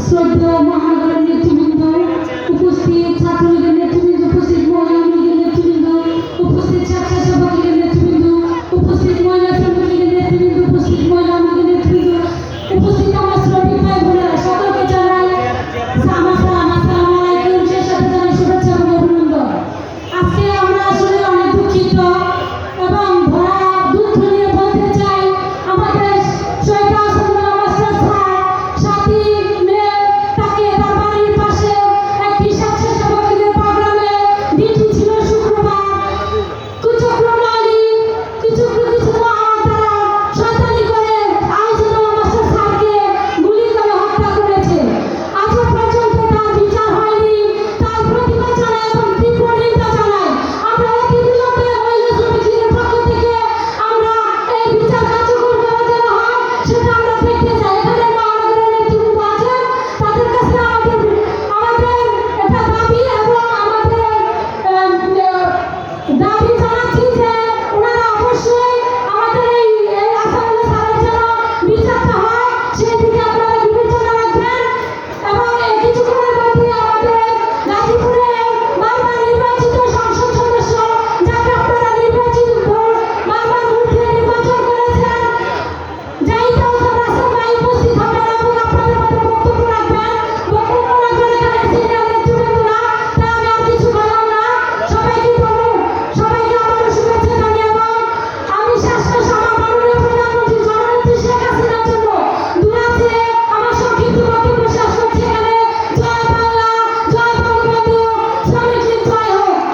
শ্রদ্ধেয় মহাগণের নেতৃবৃন্দ